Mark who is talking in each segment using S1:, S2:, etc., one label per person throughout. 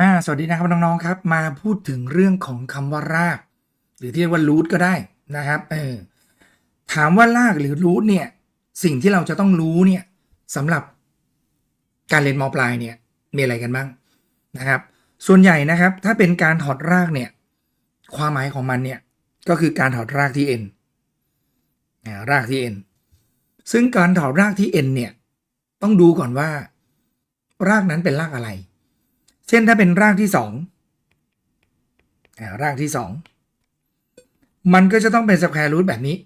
S1: อ่าสวัสดีนะครับน้องๆครับ มาพูดถึงเรื่องของคำว่าราก หรือที่เรียกว่ารูทก็ได้นะครับเออถามว่ารากหรือรูทเนี่ยสิ่งที่เราจะต้องรู้เนี่ยสำหรับการเรียนมปลายเนี่ยมีอะไรกันบ้างนะครับ ส่วนใหญ่นะครับถ้าเป็นการถอดรากเนี่ยความหมายของมันเนี่ยก็คือการถอดรากที่ n อ่ารากที่ n ซึ่งการถอดรากที่ n เนี่ยต้องดูก่อนว่า รากนั้นเป็นรากอะไร เช่นถ้าเป็นร่ากที่สองอ่ารากที่สองมันก็จะต้องเป็นสแควร์รูทแบบนี้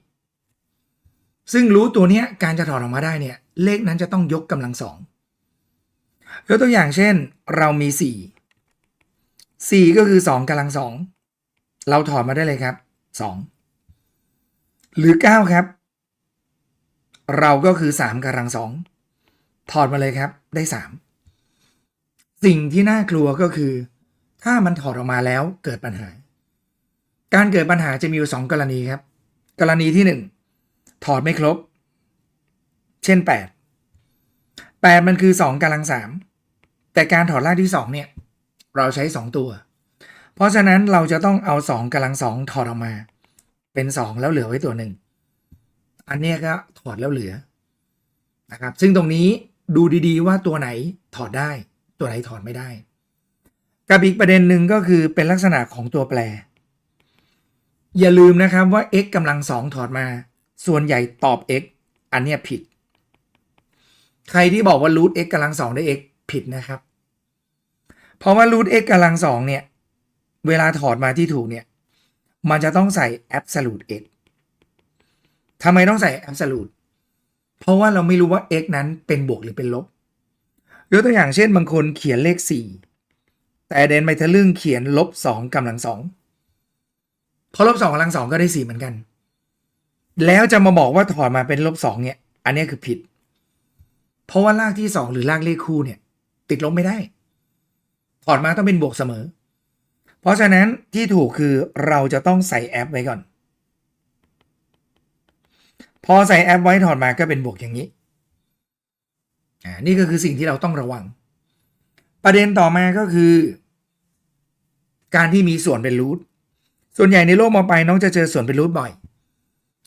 S1: ซึ่งรูทตัวนี้การจะถอดออกมาได้เนี่ย เลขนั้นจะต้องยกกำลังสองยกตัวอย่างเช่น เรามีสี่สี่ก็คือสองกำลังสองเราถอดมาได้เลยครับสองหรือเก้าครับ เราก็คือสามกำลังสองถอดมาเลยครับได้สาม สิ่งที่น่ากลัวก็คือ ถ้ามันถอดออกมาแล้วเกิดปัญหา การเกิดปัญหาจะมีอยู่สองกรณีครับ กรณีที่หนึ่งถอดไม่ครบ เช่นแปดแปดมันคือสองกำลังสามแต่การถอดรากที่สองเนี่ย เราใช้สองตัว เพราะฉะนั้นเราจะต้องเอาสองกำลังสองถอดออกมา เป็นสองแล้วเหลือไว้ตัวหนึ่งอันนี้ก็ถอดแล้วเหลือนะครับ ซึ่งตรงนี้ดูดีๆว่าตัวไหนถอดได้ ตัวไหนถอดไม่ได้ กับอีกประเด็นหนึ่งก็คือเป็นลักษณะของตัวแปร อย่าลืมนะครับว่า x กำลังสองถอดมา ส่วนใหญ่ตอบ x อันเนี้ยผิด ใครที่บอกว่า root x กำลังสองได้ x ผิดนะครับ เพราะว่า root x กำลังสองเนี่ย เวลาถอดมาที่ถูกเนี่ย มันจะต้องใส่ absolute x ทำไมต้องใส่ absolute เพราะว่าเราไม่รู้ว่า x นั้นเป็นบวกหรือเป็นลบ ยกตัวอย่างเช่นบางคนเขียนเลข 4 แต่เดนไปทะลึ่งเขียนลบ2กำลังสองเพราะลบ2กำลังสองก็ได้4เหมือนกัน แล้วจะมาบอกว่าถอดมาเป็นลบ2เนี่ย อันนี้คือผิด เพราะว่ารากที่2หรือรากเลขคู่เนี่ย ติดลบไม่ได้ ถอดมาต้องเป็นบวกเสมอ เพราะฉะนั้นที่ถูกคือเราจะต้องใส่แอปไว้ก่อน พอใส่แอปไว้ถอดมาก็เป็นบวกอย่างนี้ นี่ก็คือสิ่งที่เราต้องระวัง ประเด็นต่อมาก็คือ การที่มีส่วนเป็นรูทส่วนใหญ่ในโลกมอไปลายน้องจะเจอส่วนเป็นรูทบ่อย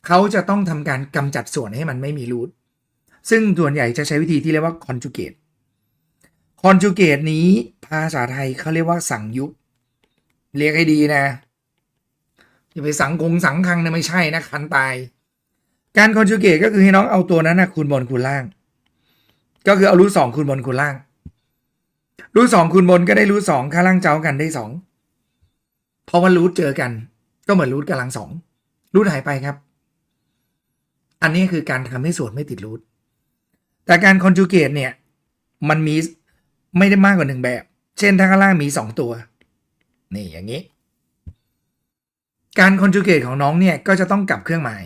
S1: เขาจะต้องทำการกำจัดส่วนให้มันไม่มีรูทซึ่งส่วนใหญ่จะใช้วิธีที่เรียกว่า conjugate conjugate นี้ภาษาไทยเขาเรียกว่าสังยุกเรียกให้ดีนะอย่าไปสังคงสังคังนะไม่ใช่นะคันตาย การ conjugate ก็คือให้น้องเอาตัวนั้นนะคูณบนคูณล่าง ก็คือเอารูทสองคูณบนคูณล่าง รูทสองคูณบนก็ได้รูทสองข้างล่างเจ้ากันได้สองเพราะว่ารูทเจอกัน ก็เหมือนรูทกำลังสองรูทหายไปครับ อันนี้คือการทำให้ส่วนไม่ติดรูทแต่การคอนจูเกตเนี่ย มันมีไม่ได้มากกว่าหนึ่งแบบ เช่นถ้าข้างล่างมีสองตัว นี่อย่างนี้ การคอนจูเกตของน้องเนี่ยก็จะต้องกลับเครื่องหมาย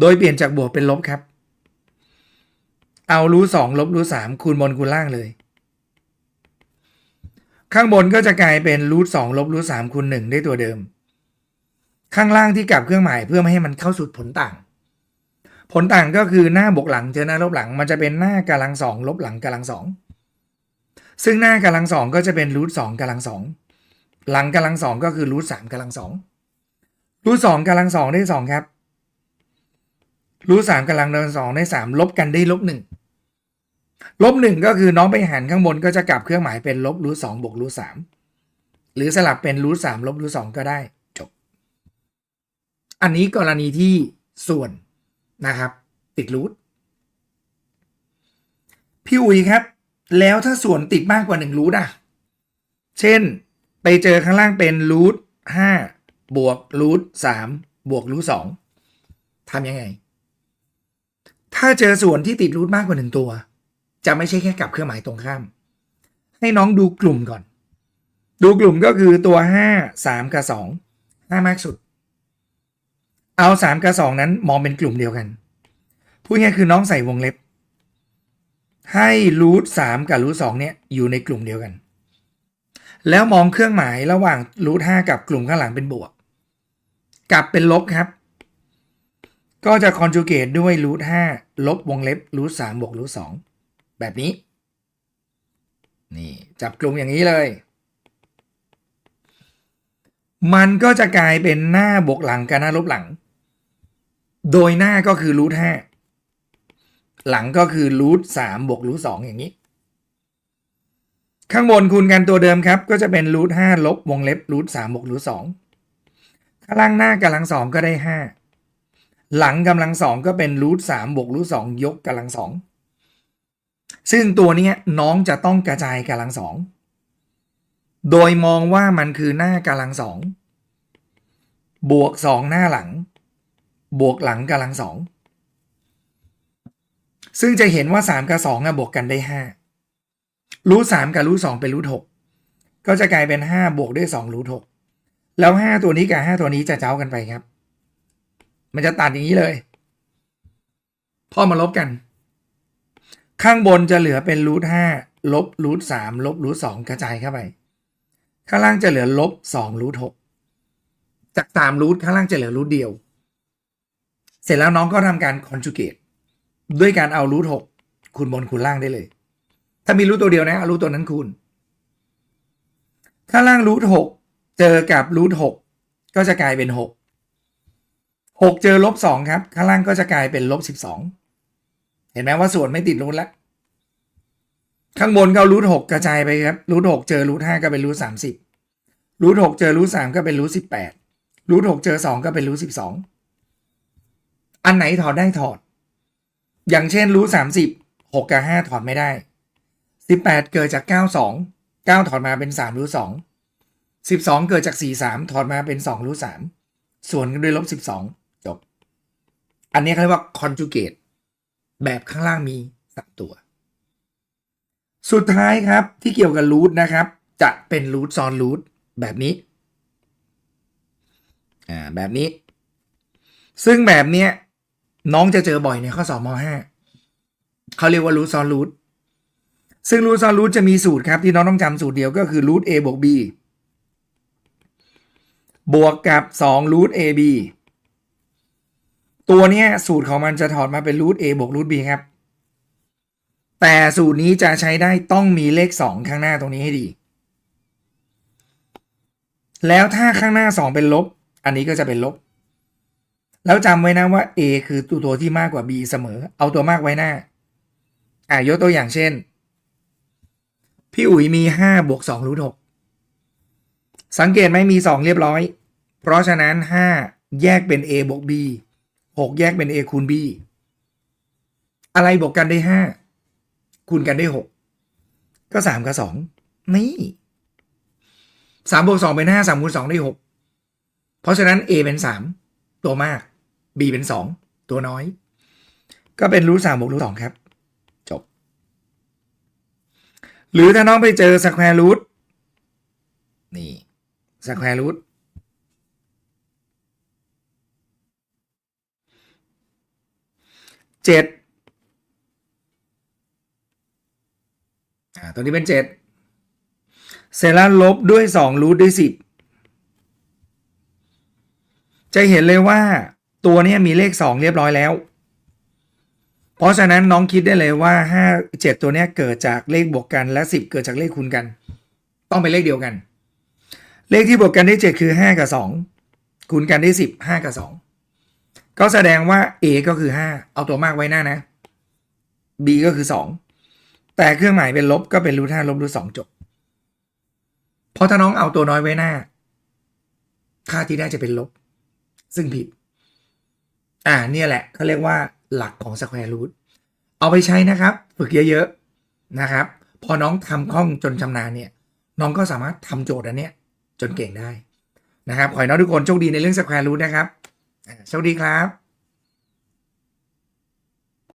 S1: โดยเปลี่ยนจากบวกเป็นลบครับ เอารูทสองลบรูทสามคูณบนคูณล่างเลย ข้างบนก็จะกลายเป็นรูทสองลบรูทสามคูณหนึ่งได้ตัวเดิม ข้างล่างที่กลับเครื่องหมายเพื่อไม่ให้มันเข้าสู่ผลต่าง ผลต่างก็คือหน้าบวกหลังเจอหน้าลบหลัง มันจะเป็นหน้ากำลังสองลบหลังกำลังสองซึ่งหน้ากำลังสองก็จะเป็นรูทสองกำลังสองหลังกำลังสองก็คือรูทสามกำลังสองรูทสองกำลังสองได้สองครับ รูทสามกำลังเดินสองได้สามลบกันได้ลบหนึ่งลบหนึ่งก็คือน้องไปหันข้างบนก็จะกลับเครื่องหมายเป็นลบรูทสองบวกรูทสามหรือสลับเป็นรูทสามลบรูทสองก็ได้จบ อันนี้กรณีที่ส่วนนะครับ ติดรูทพี่อุ๋ยครับ แล้วถ้าส่วนติดมากกว่าหนึ่งรูทอะ เช่นไปเจอข้างล่างเป็นรูทห้าบวกรูทสามบวกรูทสองทำยังไง ถ้าเจอส่วนที่ติดรูทมากกว่าหนึ่งตัว จะไม่ใช่แค่กลับเครื่องหมายตรงข้าม ให้น้องดูกลุ่มก่อน ดูกลุ่มก็คือตัวห้าสามกับสองห้ามากสุด เอาสามกับสองนั้นมองเป็นกลุ่มเดียวกันพูดง่ายคือน้องใส่วงเล็บ ให้รูทสามกับรูทสองเนี่ยอยู่ในกลุ่มเดียวกัน แล้วมองเครื่องหมายระหว่างรูทห้ากับกลุ่มข้างหลังเป็นบวก กลับเป็นลบครับ ก็จะคอนจูเกตด้วยรูทห้าลบวงเล็บรูทสามบวกรูทสองแบบนี้ นี่จับกลุ่มอย่างนี้เลย มันก็จะกลายเป็นหน้าบวกหลังกับหน้าลบหลัง โดยหน้าก็คือรูทห้าหลังก็คือรูทสามบวกรูทสองอย่างนี้ ข้างบนคูณกันตัวเดิมครับ ก็จะเป็นรูทห้าลบวงเล็บรูทสามบวกรูทสองข้างล่างหน้ากำลังสองก็ได้ห้า หลังกำลังสองก็เป็นรูทสามบวกรูทสองยกกำลังสองซึ่งตัวนี้น้องจะต้องกระจายกำลังสองโดยมองว่ามันคือหน้ากำลังสองบวกสองหน้าหลัง บวกหลังกำลังสองซึ่งจะเห็นว่าสามกับสองบวกกันได้ห้ารูทสามกับรูทสองเป็นรูทหกก็จะกลายเป็นห้าบวกด้วยสองรูทหกแล้วห้าตัวนี้กับห้าตัวนี้จะเจ้ากันไปครับ มันจะตัดอย่างนี้เลย พอมาลบกัน ข้างบนจะเหลือเป็นรูทห้าลบรูทสามลบรูทสองกระจายเข้าไป ข้างล่างจะเหลือลบสองรูทหกจากสามรูทข้างล่างจะเหลือรูทเดียว เสร็จแล้วน้องก็ทำการคอนจูเกตด้วยการเอารูทหกคูณบนคูณล่างได้เลย ถ้ามีรูทตัวเดียวนะเอารูทตัวนั้นคูณ ข้างล่างรูทหกเจอกับรูทหกก็จะกลายเป็นหก หกเจอลบสองครับ ข้างล่างก็จะกลายเป็นลบสิบสองเห็นไหมว่าส่วนไม่ติดรูทแล้ว ข้างบนก็เอารูทหกกระจายไปครับรูทหกเจอรูทห้าก็เป็นรูทสามสิบรูทหกเจอรูทสามก็เป็นรูทสิบแปดรูทหกเจอสองก็เป็นรูทสิบสองอันไหนถอดได้ถอด อย่างเช่นรูทสามสิบหกกับห้าถอดไม่ได้สิบแปดเกิดจากเก้าสองเก้าถอดมาเป็นสามรูทสองสิบสองเกิดจากสี่สามถอดมาเป็นสองรูทสามส่วนกันด้วยลบสิบสอง อันนี้เขาเรียกว่า conjugate แบบข้างล่างมีสามตัว สุดท้ายครับที่เกี่ยวกับรูทนะครับ จะเป็นรูทซ้อนรูทแบบนี้อ่าแบบนี้ ซึ่งแบบเนี้ยน้องจะเจอบ่อยในข้อสอบม .5 เขาเรียกว่ารูทซ้อนรูทซึ่งรูทซ้อนรูทจะมีสูตรครับ ที่น้องต้องจำสูตรเดียวก็คือรูท a บวก b บวกกับ2รูท ab ตัวเนี้ยสูตรของมันจะถอดมาเป็นรูท a บวกรูท b ครับ แต่สูตรนี้จะใช้ได้ต้องมีเลข 2 ข้างหน้าตรงนี้ให้ดี แล้วถ้าข้างหน้า 2 เป็นลบ อันนี้ก็จะเป็นลบ แล้วจำไว้นะว่า a คือตัวตัวที่มากกว่า b เสมอ เอาตัวมากไว้หน้า อะยกตัวอย่างเช่น พี่อุ๋ยมี5บวก2รูท6สังเกตไหมมี 2 เรียบร้อย เพราะฉะนั้น 5 แยกเป็น a บวก b 6แยกเป็น a คูณ b อะไรบวกกันได้5คูณกันได้6ก็3กับ2นี่3บวก2เป็น5 3คูณ2ได้6เพราะฉะนั้น a เป็น3ตัวมาก b เป็น2ตัวน้อย ก็เป็นรูท3บวกรูท2ครับจบ หรือถ้าน้องไปเจอสแควร์รูทนี่สแควร์รูท เจ็ดอ่าตัวนี้เป็นเจ็ดเสร็จแล้วลบด้วยสองรูทด้วยสิบจะเห็นเลยว่าตัวนี้มีเลขสองเรียบร้อยแล้ว เพราะฉะนั้นน้องคิดได้เลยว่าห้าเจ็ดตัวนี้เกิดจากเลขบวกกันและสิบเกิดจากเลขคูณกัน ต้องเป็นเลขเดียวกัน เลขที่บวกกันได้เจ็ดคือห้ากับสองคูณกันได้สิบห้ากับสอง ก็แสดงว่า a ก็คือห้าเอาตัวมากไว้หน้านะ b ก็คือสองแต่เครื่องหมายเป็นลบก็เป็นรูทห้าลบรูทสองจบ เพราะถ้าน้องเอาตัวน้อยไว้หน้า ค่าที่ได้จะเป็นลบ ซึ่งผิด อ่าเนี่ยแหละเขาเรียกว่าหลักของสแควร์รูทเอาไปใช้นะครับ ฝึกเยอะๆนะครับ พอน้องทำคล่องจนชำนาญเนี่ย น้องก็สามารถทำโจทย์อันเนี้ยจนเก่งได้นะครับ ขอให้น้องทุกคนโชคดีในเรื่องสแควร์รูทนะครับ โชคดีครับ